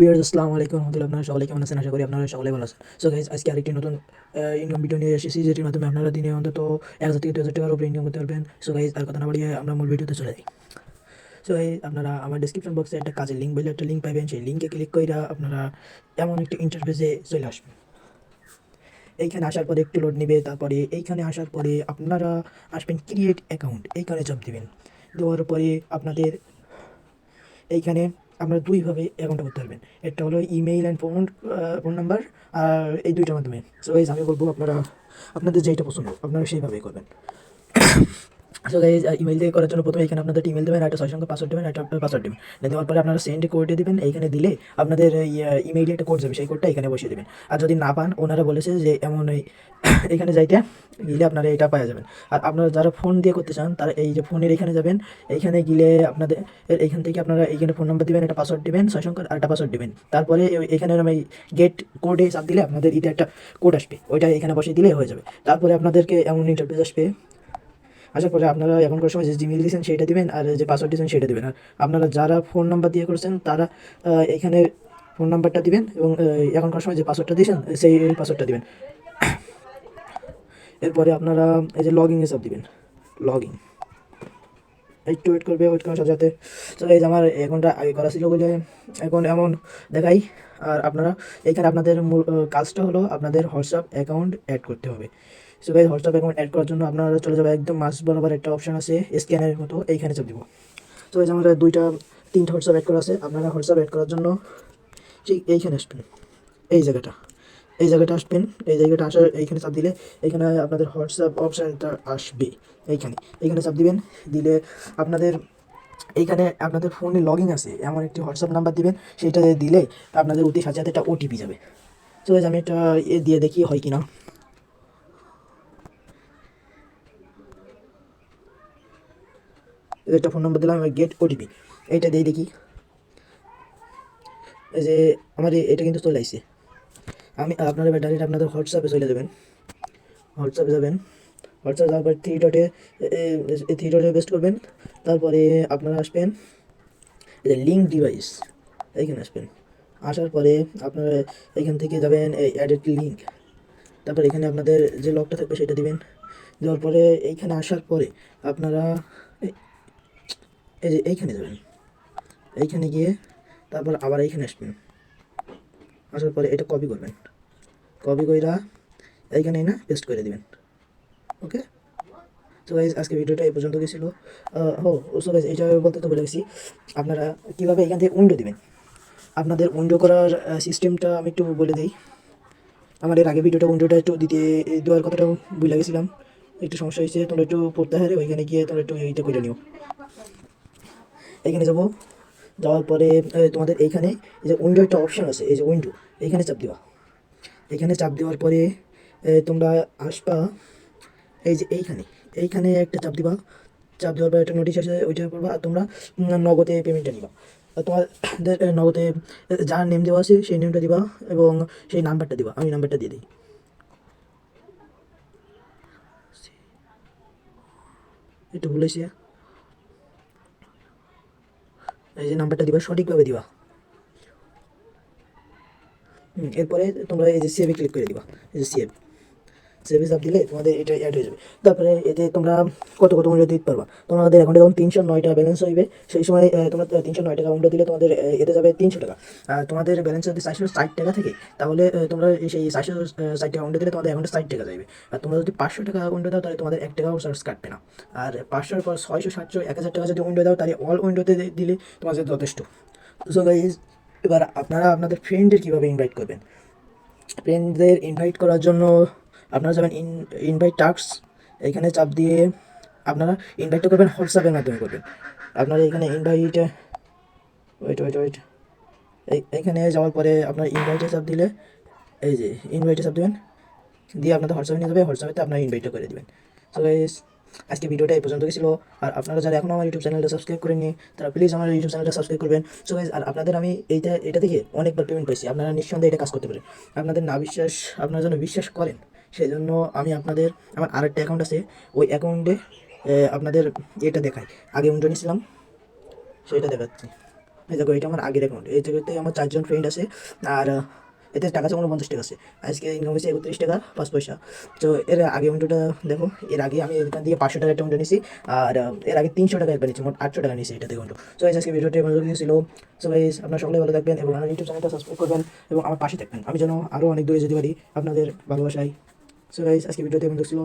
বিয়ার্স আসসালামু আলাইকুম রহমতুল্লাহ আপনারা সকলে কেমন আছেন? আশা করি আপনারা সকলে ভালো আছেন। সো গাইজ আজকে আরেকটি নতুন ইনকাম ভিডিও নিয়ে এসেছি, যেটির মাধ্যমে আপনারা দিনে অন্তত এক হাজার থেকে দু হাজার টাকার উপরে ইনকাম করতে পারবেন। সো গাইজ আর কথা না বাড়িয়ে আমরা মূল ভিডিওতে চলে যাই। সো গাইজ আপনারা আমার ডিসক্রিপশন বক্সে একটা কাজের লিঙ্ক বলে একটা লিঙ্ক পাবেন। সেই লিঙ্কে ক্লিক করে আপনারা এমন একটি ইন্টারফেসে চলে আসবেন। এইখানে আসার পরে একটু লোড নেবে, তারপরে এইখানে আসার পরে আপনারা আসবেন ক্রিয়েট অ্যাকাউন্ট এইখানে চাপ দিবেন। দেওয়ার পরে আপনাদের এইখানে আপনারা দুইভাবে অ্যাকাউন্টটা করতে পারবেন। একটা হলো email and phone phone number আর এই দুইটার মাধ্যমে। সো আমি বলব আপনারা, আপনাদের যেইটা পছন্দ, আপনারা সেইভাবেই করবেন। সো গাইজ ইমেল দিয়ে করার জন্য প্রথমে এখানে আপনাদের ইমেল দেবেন, একটা সংখ্যা পাসওয়ার্ড দেবেন, একটা পাসওয়ার্ড দেবেন। দেওয়ার পরে আপনারা সেন্ড কোডে দিবেন, এইখানে দিলে আপনাদের ইমেইলে একটা কোড যাবে, সেই কোডটা এখানে বসিয়ে দেবেন। আর যদি না পান, ওনারা বলেছে যে এমন এই এখানে যাইতে গেলে আপনারা এটা পাওয়া যাবেন। আর আপনারা যারা ফোন দিয়ে করতে চান, তারা এই যে ফোনের এখানে যাবেন, এইখানে গেলে আপনাদের এখান থেকে আপনারা এইখানে ফোন নাম্বার দিবেন, একটা পাসওয়ার্ড দেবেন ছয় সংখ্যার একটা পাসওয়ার্ড দেবেন। তারপরে ওই- এখানে আমি গেট কোডে চাপ দিলে আপনাদের ইতে একটা কোড আসবে, ওইটা এখানে বসিয়ে দিলে হয়ে যাবে। তারপরে আপনাদেরকে এমন ইন্টারফেস আসবে আসার পরে আপনারা এখন করার সময় যে জিমেল দিয়েছেন সেটা দিবেন আর যে পাসওয়ার্ড দিয়েছেন সেটা দেবেন। আর আপনারা যারা ফোন নাম্বার দিয়ে করেছেন, তারা এখানে ফোন নাম্বারটা দিবেন এবং এখন করার সময় যে পাসওয়ার্ডটা দিয়েছেন, সেই পাসওয়ার্ডটা দিবেন। এরপরে আপনারা এই যে লগ ইন সব দিবেন। লগ ইন একটু ওয়েট করবে ওয়েট করার সাথে সাথে। তো এই যে আমার অ্যাকাউন্টটা আগে করা ছিল বলে এখন এমন দেখাই। আর আপনারা, এখানে আপনাদের মূল কাজটা হলো আপনাদের হোয়াটসঅ্যাপ অ্যাকাউন্ট অ্যাড করতে হবে। So guys WhatsApp account add করার জন্য আপনারা চলে যাবে একদম মাস বরাবর একটা অপশন আছে স্ক্যানের মতো, এইখানে চাপ দিব। তো এই যে আমাদের দুইটা, তিনটা হোয়াটসঅ্যাপ অ্যাড করা আছে, আপনারা হোয়াটসঅ্যাপ অ্যাড করার জন্য ঠিক এইখানে আসবেন। এই জায়গাটা এই জায়গাটা আসবেন, এই জায়গাটা আসার এইখানে চাপ দিলে এইখানে আপনাদের হোয়াটসঅ্যাপ অপশানটা আসবে, এইখানে। এইখানে চাপ দিবেন, দিলে আপনাদের, এইখানে আপনাদের ফোনে লগ ইন আছে, এমন একটি হোয়াটসঅ্যাপ নাম্বার দিবেন, সেটা দিলে আপনাদের অতি সাথে সাথে একটা ওটিপি যাবে। তো আমি এটা দিয়ে দেখি হয় কি না এই যে একটা ফোন নম্বর দিলাম গেট ওটিপি এইটা দিয়ে দেখি। এই যে আমার এটা কিন্তু চলে আসছে। আমি, আপনারা ডাইরেক্ট আপনাদের হোয়াটসঅ্যাপে চলে যাবেন। হোয়াটসঅ্যাপে যাবেন। হোয়াটসঅ্যাপ যাওয়ার পর থ্রি ডটে থ্রি ডটে বেস্ট করবেন। তারপরে আপনারা আসবেন। এই যে লিঙ্ক ডিভাইস এইখানে আসবেন। আসার পরে আপনারা এখান থেকে যাবেন, এই অ্যাডেড লিঙ্ক তারপর এখানে আপনাদের যে লকটা থাকবে সেটা দিবেন। দেওয়ার পরে এইখানে আসার পরে আপনারা এই- যে এইখানে যাবেন। এইখানে গিয়ে তারপর আবার এইখানে আসবেন। আসার পরে এটা কপি করবেন। কপি কইরা এইখানে না পেস্ট করে দিবেন। ওকে তো গাইজ আজকে ভিডিওটা এই পর্যন্ত গেছিল হো সো গাইজ এইটা বলতে তো বলে গেছি। আপনারা কীভাবে এখান থেকে উইন্ডো দিবেন? আপনাদের উইন্ডো করার সিস্টেমটা আমি একটু বলে দিই। আমার এর আগে ভিডিওটা উইন্ডোটা একটু দিতে দেওয়ার কথাটা ভুলে গেছিলাম। একটু সমস্যা হয়েছে, তোমরা একটু পড়তে হারে ওইখানে গিয়ে তোমরা একটু এইটা করে নিও। এখানে যাব। যাওয়ার পরে তোমাদের এইখানে এই যে উইন্ডো একটা অপশন আছে, এই যে উইন্ডো এইখানে চাপ দেওয়া। এখানে চাপ দেওয়ার পরে তোমরা আসবা এই যে এইখানে। এইখানে একটা চাপ দিবা। চাপ দেওয়ার পরে একটা নোটিশ আছে ওইটা করবা আর তোমরা নগদে পেমেন্টটা নিবা। তোমাদের নগদে যার নেম দেওয়া আছে, সেই নেমটা দিবা এবং সেই নাম্বারটা দিবা। আমি নাম্বারটা দিয়ে দিই। একটু ভুলেছি এই যে নাম্বারটা দিবা, সঠিকভাবে দিবা। এরপরে তোমরা এই যে সেভে ক্লিক করে দিবা, এই যে সেভ সেভে চাপ দিলে তোমাদের এটা অ্যাড হয়ে যাবে। তারপরে এতে তোমরা কত কত উইন্ডো দিতে পারবা? তোমাদের অ্যাকাউন্টে যখন তিনশো নয় টাকা ব্যালেন্স হইবে, সেই সময় তোমরা তিনশো নয় টাকা উইন্ডো দিলে তোমাদের এতে যাবে তিনশো টাকা। আর তোমাদের ব্যালেন্স যদি চারশো ষাট টাকা থাকে, তাহলে তোমরা সেই চারশো ষাট টাকা দিলে তোমাদের অ্যাকাউন্টে ষাট টাকা যাবে আর তোমরা যদি পাঁচশো টাকা উইন্ডো দাও, তাহলে তোমাদের এক টাকাও চার্জ কাটবে না। আর পাঁচশোর পর ছয়শো, সাতশো, এক হাজার টাকা যদি উইন্ডো দাও, তাহলে অল উইন্ডোতে দিলে তোমাদের যথেষ্ট। গাইজ এবার আপনারা আপনাদের ফ্রেন্ডের কীভাবে ইনভাইট করবেন? ফ্রেন্ডদের ইনভাইট করার জন্য আপনারা যাবেন ইন ইনভাইট টাস্ক এখানে চাপ দিয়ে আপনারা ইনভাইটটা করবেন হোয়াটসঅ্যাপের মাধ্যমে করবেন। আপনারা এখানে ইনভাইট ওয়েট ওয়েট ওয়েট এইখানে যাওয়ার পরে আপনার ইনভাইটে চাপ দিলে, এই যে ইনভাইটে চাপ দেবেন, দিয়ে আপনাদের হোয়াটসঅ্যাপে নিয়ে যাবে হোয়াটসঅ্যাপেতে আপনার ইনভাইটটা করে দেবেন। সো আজকে ভিডিওটা এই পর্যন্ত ছিল আর আপনারা যারা এখনও আমার ইউটিউব চ্যানেলটা সাবস্ক্রাইব করেননি, তারা প্লিজ আমার ইউটিউব চ্যানেলটা সাবস্ক্রাইব করবেন। সো গাইস আর আপনাদের আমি এইটা, এটা থেকে অনেকবার পেমেন্ট পাইছি। আপনারা নিঃসন্দেহে এটা কাজ করতে পারেন। আপনাদের না বিশ্বাস, আপনারা যেন বিশ্বাস করেন। সেই জন্য আমি আপনাদের, আমার আরেকটা অ্যাকাউন্ট আছে, ওই অ্যাকাউন্টে আপনাদের এটা দেখাই। আগে উন্ডো নিয়েছিলাম, সেটা দেখাচ্ছি। এই দেখো, এটা আমার আগের অ্যাকাউন্ট এই জায়গাতে আমার চারজন ফ্রেন্ড আছে, আর এতে টাকা আছে উনপঞ্চাশ টাকা আছে। আজকে ইনকাম হয়েছে একত্রিশ টাকা, পাঁচ পয়সা। তো এর আগে উইন্ডোটা দেখো, এর আগে আমি এখান থেকে পাঁচশো টাকা একটা উইন্ডো নিয়েছি, আর, এর আগে তিনশো টাকা একবার নিয়েছি, মোট আটশো টাকা নিয়েছি এটা থেকে উইন্ডো সো আজকে ভিডিওটি ভালো লেগেছিল। সো গাইস আপনারা সকলে ভালো থাকবেন এবং আমার ইউটিউব চ্যানেলটা সাবস্ক্রাইব করবেন এবং আমার পাশে থাকবেন। আমি যেন আরও অনেক দূরে যেতে পারি আপনাদের ভালোবাসায়। সো গাইস আজকে ভিডিওতে এমন দেখছিল